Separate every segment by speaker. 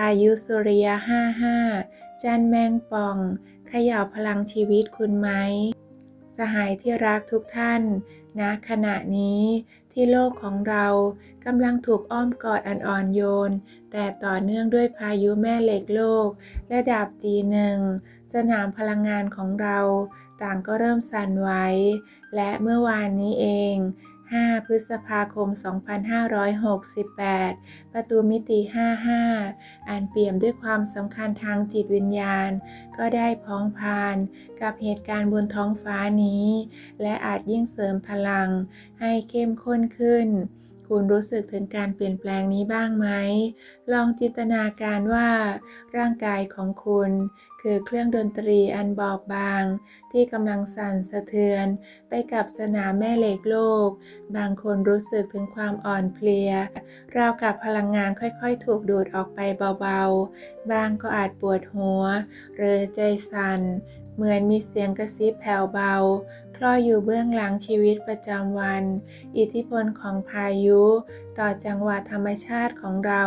Speaker 1: พายุสุริยะห้าห้าจันแมงป่องเขย่าพลังชีวิตคุณไหม สหายที่รักทุกท่านณขณะนี้ที่โลกของเรากำลังถูกอ้อมกอดอันอ่อนโยน แต่ต่อเนื่องด้วยพายุแม่เหล็กโลกและดาบจีหนึ่งสนามพลังงานของเรา ต่างก็เริ่มสั่นไหวและเมื่อวานนี้เอง 5 พฤษภาคม 2568 ประตูมิติ 55 อ่านเปี่ยมด้วยความสำคัญทางจิตวิญญาณ ก็ได้พ้องพานกับเหตุการณ์บนท้องฟ้านี้ และอาจยิ่งเสริมพลังให้เข้มข้นขึ้น คุณรู้สึกถึงการเปลี่ยนแปลงนี้บ้างไหม ลองจินตนาการว่าร่างกายของคุณ คือเครื่องดนตรีอันบอบบาง ที่กำลังสั่นสะเทือน ไปกับสนามแม่เหล็กโลก บางคนรู้สึกถึงความอ่อนเพลีย ราวกับพลังงานค่อยๆ ถูกดูดออกไปเบาๆ บางก็อาจปวดหัว หรือใจสั่น เหมือนมีเสียงกระซิบแผ่วเบา คลอยอยู่เบื้องหลังชีวิตประจำวัน อิทธิพลของพายุ ต่อจังหวะธรรมชาติของเรา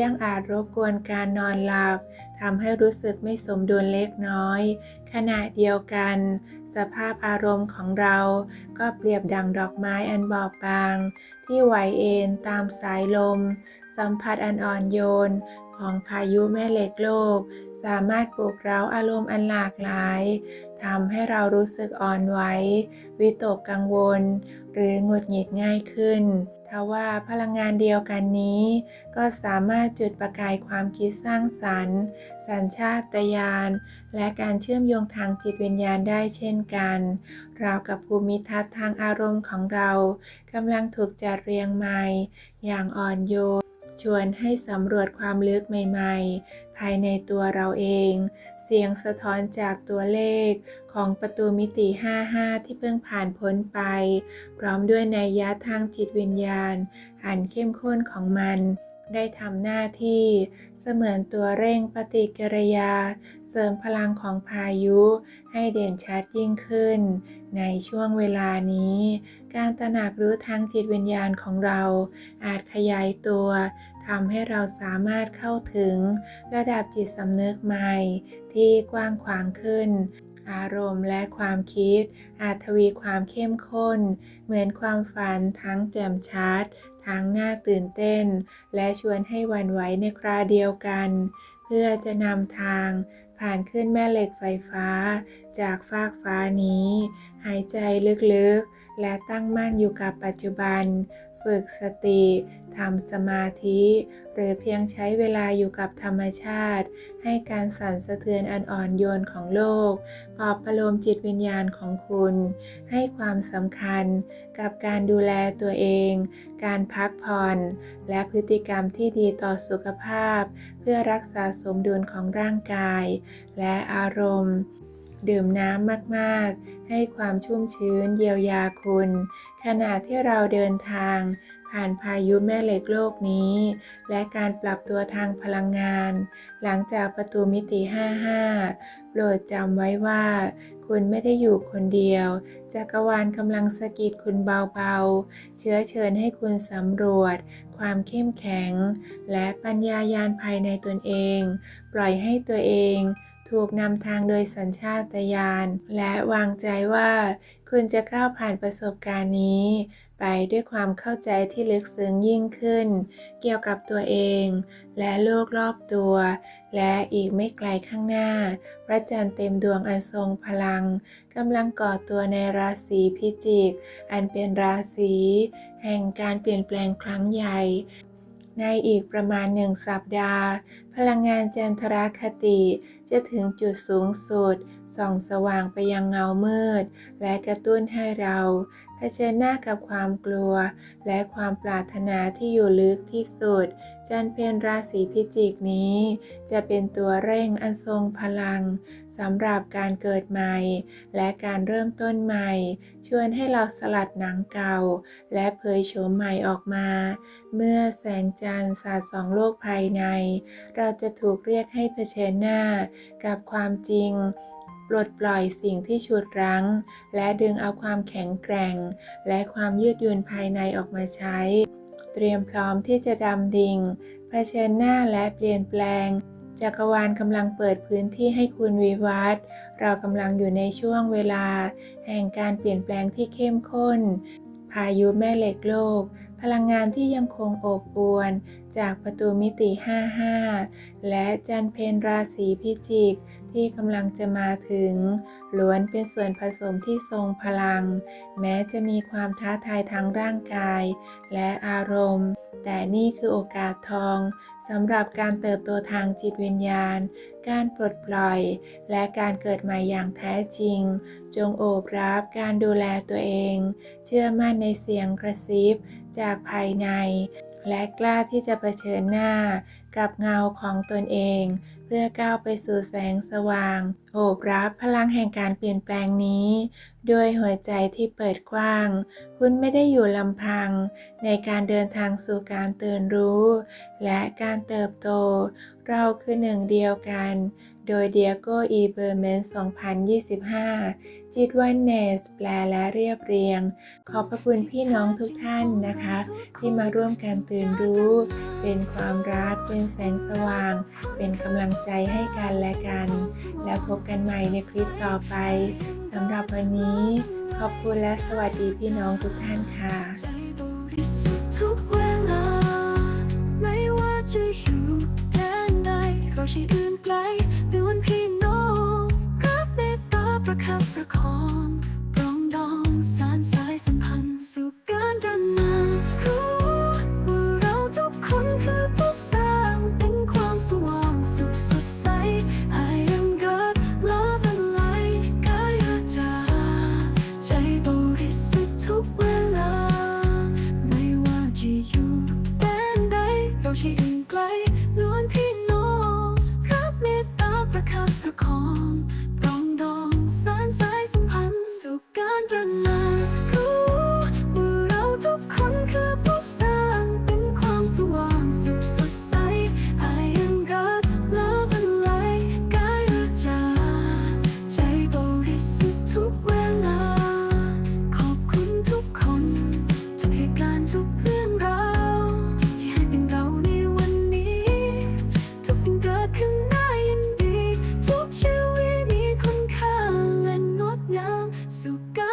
Speaker 1: ยังอาจรบกวนการนอนหลับทำให้รู้สึกไม่สมดุลเล็กน้อย ขณะเดียวกัน สภาพอารมณ์ของเราก็เปรียบดังดอกไม้อันบอบบาง ที่ไหวเอ็นตามสายลม สัมผัสอันอ่อนโยน ของพายุแม่เหล็กโลก สามารถปลุกเร้าอารมณ์อันหลากหลายทำให้เรารู้สึกอ่อนไหววิตกกังวล หรือหงุดหงิดง่ายขึ้นทว่าพลังงานเดียวกันนี้ ก็สามารถจุดประกายความคิดสร้างสรรค์ สัญชาตญาณและการเชื่อมโยงทางจิตวิญญาณได้เช่นกันราวกับภูมิทัศน์ทางอารมณ์ของเรากำลังถูกจัดเรียงใหม่ อย่างอ่อนโยน ชวนให้สำรวจความลึกใหม่ๆ ภายในตัวเราเอง เสียงสะท้อนจากตัวเลขของประตูมิติ 55 ที่เพิ่งผ่านพ้นไป พร้อมด้วยนัยยะทางจิตวิญญาณ อันเข้มข้นของมัน ได้ทำหน้าที่เสมือนตัวเร่งปฏิกิริยา เสริมพลังของพายุให้เด่นชัดยิ่งขึ้น ในช่วงเวลานี้ การตระหนักรู้ทางจิตวิญญาณของเรา อาจขยายตัวทำให้เราสามารถเข้าถึง ระดับจิตสำนึกใหม่ ที่กว้างขวางขึ้นอารมณ์และความคิด อาจทวีความเข้มข้น เหมือนความฝันทั้งแจ่มชัด ทั้งน่าตื่นเต้น และชวนให้วันไหวในคราเดียวกัน เพื่อจะนำทางผ่านขึ้นแม่เหล็กไฟฟ้า จากฟากฟ้านี้ หายใจลึกๆ และตั้งมั่นอยู่กับปัจจุบัน ฝึกสติทำสมาธิ หรือเพียงใช้เวลาอยู่กับธรรมชาติ ให้การสั่นสะเทือนอันอ่อนโยนของโลกปลอบประโลมจิตวิญญาณของคุณ ให้ความสำคัญกับการดูแลตัวเอง การพักผ่อน และพฤติกรรมที่ดีต่อสุขภาพ เพื่อรักษาสมดุลของร่างกาย และอารมณ์ ดื่มน้ำมากๆ ให้ความชุ่มชื้นเยียวยาคุณ ขณะที่เราเดินทาง ผ่านพายุแม่เหล็กโลกนี้ และการปรับตัวทางพลังงาน หลังจากประตูมิติ 55 โปรดจำไว้ว่า คุณไม่ได้อยู่คนเดียว จักรวาลกำลังสะกิดคุณเบาๆ เชื้อเชิญให้คุณสำรวจ ความเข้มแข็ง และปัญญายาณภายในตนเอง ปล่อยให้ตัวเอง ถูกนำทางโดยสัญชาตญาณและวางใจว่า คุณจะก้าวผ่านประสบการณ์นี้ ไปด้วยความเข้าใจที่ลึกซึ้งยิ่งขึ้น เกี่ยวกับตัวเอง และโลกรอบตัว และอีกไม่ไกลข้างหน้า พระจันทร์เต็มดวงอันทรงพลังกำลังก่อตัวในราศีพิจิก อันเป็นราศีแห่งการเปลี่ยนแปลงครั้งใหญ่ในอีกประมาณหนึ่งสัปดาห์พลังงานจันทรคติจะถึงจุดสูงสุด ส่องสว่างไปยังเงามืด และกระตุ้นให้เราเผชิญหน้ากับความกลัว และความปรารถนาที่อยู่ลึกที่สุด จันเพนราศีพิจิกนี้ จะเป็นตัวเร่งอันทรงพลังสำหรับการเกิดใหม่ และการเริ่มต้นใหม่ ชวนให้เราสลัดหนังเก่า และเผยโฉมใหม่ออกมา เมื่อแสงจันทร์สาดส่องโลกภายในเราจะถูกเรียกให้เผชิญหน้ากับความจริงปลดปล่อยสิ่งที่ฉุดรั้ง และดึงเอาความแข็งแกร่ง และความยืดหยุ่นภายในออกมาใช้ เตรียมพร้อมที่จะดำดิ่งเผชิญหน้าและเปลี่ยนแปลงจักรวาลกำลังเปิดพื้นที่ให้คุณวิวัฒน์เรากำลังอยู่ในช่วงเวลา แห่งการเปลี่ยนแปลงที่เข้มข้น พายุแม่เหล็กโลก พลังงานที่ยังคงอบอวลจากประตูมิติ 55 และจันเพนราศีพิจิก ที่กำลังจะมาถึง ล้วนเป็นส่วนผสมที่ทรงพลัง แม้จะมีความท้าทายทางร่างกาย และอารมณ์ แต่นี่คือโอกาสทองสำหรับการเติบโตทางจิตวิญญาณ การปลดปล่อย และการเกิดใหม่อย่างแท้จริง จงโอบรับการดูแลตัวเอง เชื่อมั่นในเสียงกระซิบจากภายใน และกล้าที่จะเผชิญหน้ากับเงาของตนเอง เพื่อก้าวไปสู่แสงสว่าง โอบรับพลังแห่งการเปลี่ยนแปลงนี้ ด้วยหัวใจที่เปิดกว้าง คุณไม่ได้อยู่ลำพัง ในการเดินทางสู่การตื่นรู้ และการเติบโต เราคือหนึ่งเดียวกัน โดยเดียโกอีเบอร์เมน 2025 จิตวันเนส แปลและเรียบเรียง ขอบพระคุณพี่น้องทุกท่านนะคะ ที่มาร่วมกันตื่นรู้ เป็นความรัก เป็นแสงสว่าง เป็นกำลังใจให้กันและกัน แล้วพบกันใหม่ในคลิปต่อไปสำหรับวันนี้ ขอบคุณและสวัสดีพี่น้องทุกท่านค่ะ
Speaker 2: ทุกเวลาไม่ว่าจะอยู่แดนใดเราใช่อื่นไกล คับประคอง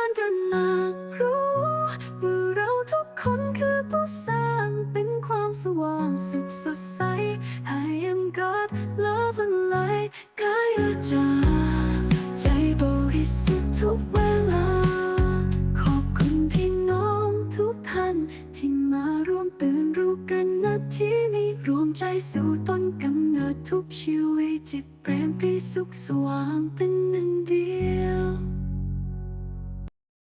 Speaker 2: การตระหนักรู้ว่าเราทุกคนคือผู้สร้างเป็นความสว่างสุขสดใส